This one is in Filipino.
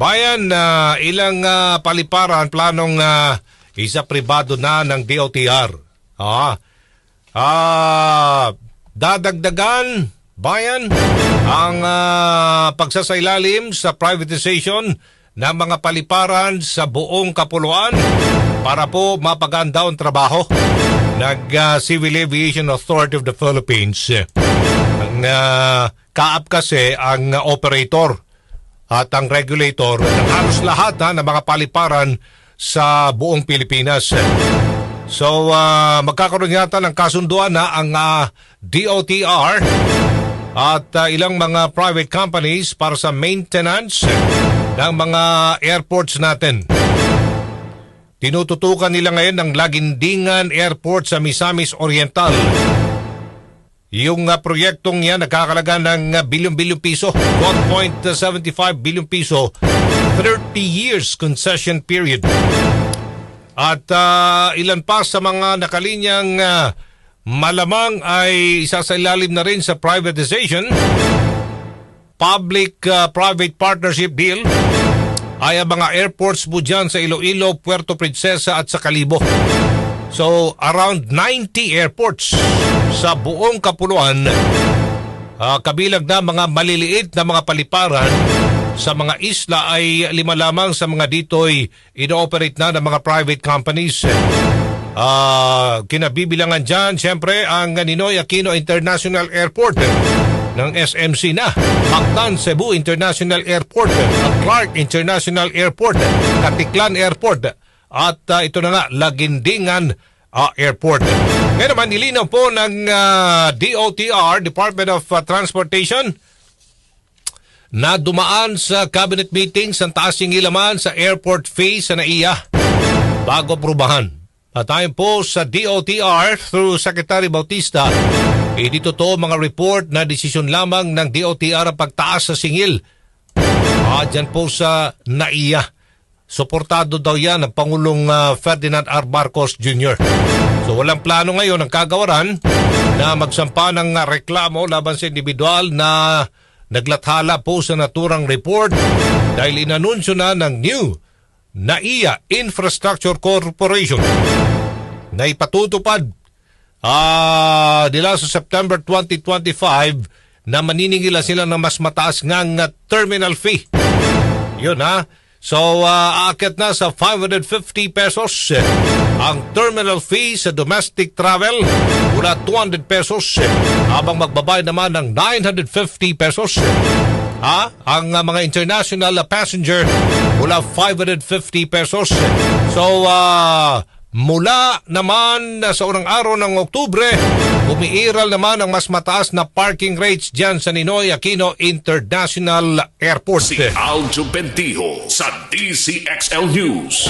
Bayan, na ilang ah, paliparan planong ah, isa pribado na ng DOTR. Ah, ah, dadagdagan, bayan, ang ah, pagsasailalim sa privatization ng mga paliparan sa buong kapuluan para po mapaganda ang trabaho ng ah, Civil Aviation Authority of the Philippines. Ang uh, kaap kasi ang ah, operator at ang regulator ng halos lahat ha, ng mga paliparan sa buong Pilipinas. So, ah, magkakaroon yata ng kasunduan na ang ah, DOTR at ah, ilang mga private companies para sa maintenance ng mga airports natin. Tinututukan nila ngayon ng Lagindingan Airport sa Misamis Oriental. Yung uh, proyektong yan nagkakalaga ng uh, bilyon-bilyon piso, 1.75 bilyon piso, 30 years concession period. At uh, ilan pa sa mga nakalinyang uh, malamang ay isasailalim na rin sa privatization, public-private partnership deal, ay ang mga airports po dyan sa Iloilo, Puerto Princesa at sa Calibo. So, around 90 airports sa buong kapuluan, ah, kabilang na mga maliliit na mga paliparan sa mga isla ay lima lamang sa mga dito'y ino-operate na ng mga private companies. Ah, kinabibilangan dyan, siyempre, ang Ninoy Aquino International Airport ng SMC na, Mactan Cebu International Airport, Clark International Airport, Katiklan Airport, at ah, ito na nga, Lagindingan ah, Airport. Kaya naman, nilinaw po ng ah, DOTR, Department of ah, Transportation, na dumaan sa cabinet meetings ang taas yung ilaman sa airport fee sa NAIA bago prubahan. At tayo po sa DOTR through Secretary Bautista, eh, dito to mga report na desisyon lamang ng DOTR ang pagtaas sa singil. Ah, po sa NAIA. Suportado daw yan ng Pangulong ah, Ferdinand R. Marcos Jr. So walang plano ngayon ng kagawaran na magsampa ng ah, reklamo laban sa individual na naglathala po sa naturang report dahil inanunsyo na ng new NAIA Infrastructure Corporation na ipatutupad ah nila sa September 2025 na maniningila sila ng mas mataas ngang ah, terminal fee. Yun ha. So, uh, aakit na sa 550 pesos ang terminal fee sa domestic travel mula 200 pesos habang magbabayad naman ng 950 pesos ha? ang uh, mga international uh, passenger mula 550 pesos. So, uh, mula naman uh, sa unang araw ng Oktubre, umiiral naman ang mas mataas na parking rates dyan sa Ninoy Aquino International Airport. Si Aljo Bentijo sa DCXL News.